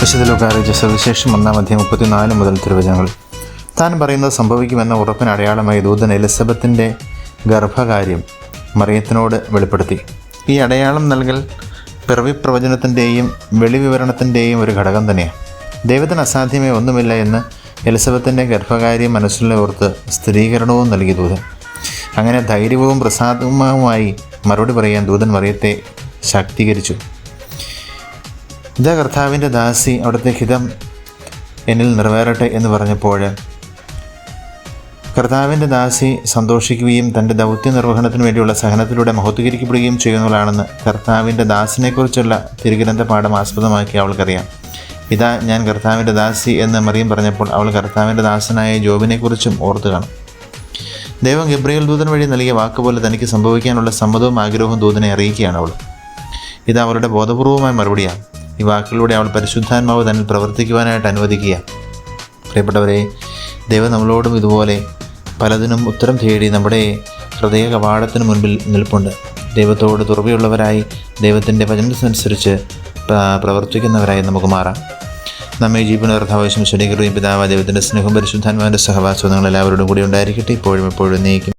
വിശുദ്ധ സവിശേഷം ഒന്നാം അധ്യയം മുപ്പത്തിനാല് മുതൽ തിരുവചനങ്ങൾ. താൻ പറയുന്നത് സംഭവിക്കുമെന്ന ഉറപ്പിന് അടയാളമായി ദൂതൻ എലിസബത്തിന്റെ ഗർഭകാര്യം മറിയത്തിനോട് വെളിപ്പെടുത്തി. ഈ അടയാളം നൽകൽ പിറവി പ്രവചനത്തിന്റെയും വെളിവിവരണത്തിന്റെയും ഒരു ഘടകം തന്നെയാണ് ദൈവത്തിന് അസാധ്യമേ ഒന്നുമില്ല എന്ന് എലിസബത്തിന്റെ ഗർഭകാര്യം മനസ്സിലെ ഓർത്ത് സ്ഥിരീകരണവും നൽകി ദൂതൻ. അങ്ങനെ ധൈര്യവും പ്രസാദവുമായി മറുപടി പറയാൻ ദൂതൻ മറിയത്തെ ശാക്തീകരിച്ചു. ഇതാ കർത്താവിന്റെ ദാസി അവിടുത്തെ ഹിതം എന്നിൽ നിറവേറട്ടെ എന്ന് പറഞ്ഞപ്പോൾ കർത്താവിന്റെ ദാസി സന്തോഷിക്കുകയും തന്റെ ദൗത്യ നിർവഹണത്തിന് വേണ്ടിയുള്ള സഹനത്തിലൂടെ മഹത്വീകരിക്കപ്പെടുകയും ചെയ്യുന്നവളാണെന്ന് കർത്താവിന്റെ ദാസിനെക്കുറിച്ചുള്ള തിരുഗ്രന്ഥ പാഠം ആസ്പദമാക്കി അവൾക്കറിയാം. ഇതാ ഞാൻ കർത്താവിന്റെ ദാസി എന്ന് മറിയം പറഞ്ഞപ്പോൾ അവൾ കർത്താവിന്റെ ദാസനായ ജോബിനെക്കുറിച്ചും ഓർത്തു കാണും. ദൈവം ഗബ്രിയേൽ ദൂതൻ വഴി നൽകിയ വാക്കുപോലെ തനിക്ക് സംഭവിക്കാനുള്ള സമ്മതവും ആഗ്രഹവും ദൂതനെ അറിയിക്കുകയാണ് അവൾ. ഇത് അവളുടെ ബോധപൂർവമായ മറുപടിയാണ്. ഈ വാക്കുകളിലൂടെ അവൾ പരിശുദ്ധാത്മാവ് തന്നിൽ പ്രവർത്തിക്കുവാനായിട്ട് അനുവദിക്കുക പ്രിയപ്പെട്ടവരെ ദൈവം നമ്മളോടും ഇതുപോലെ പലതിനും ഉത്തരം തേടി നമ്മുടെ ഹൃദയ കവാടത്തിന് മുൻപിൽ നിൽപ്പുണ്ട്. ദൈവത്തോട് തുറവിയുള്ളവരായി ദൈവത്തിന്റെ വചനത്തിനനുസരിച്ച് പ്രവർത്തിക്കുന്നവരായി നമുക്ക് മാറാം. നമ്മെ ജീവനോർദ്ധാവശ്യം ശരീകരുടെയും പിതാവ് ദൈവത്തിന്റെ സ്നേഹം പരിശുദ്ധാത്മാവിന്റെ സഹവാസവും നിങ്ങൾ എല്ലാവരോടും കൂടി ഉണ്ടായിരിക്കട്ടെ. ഇപ്പോഴും എപ്പോഴും നീക്കും.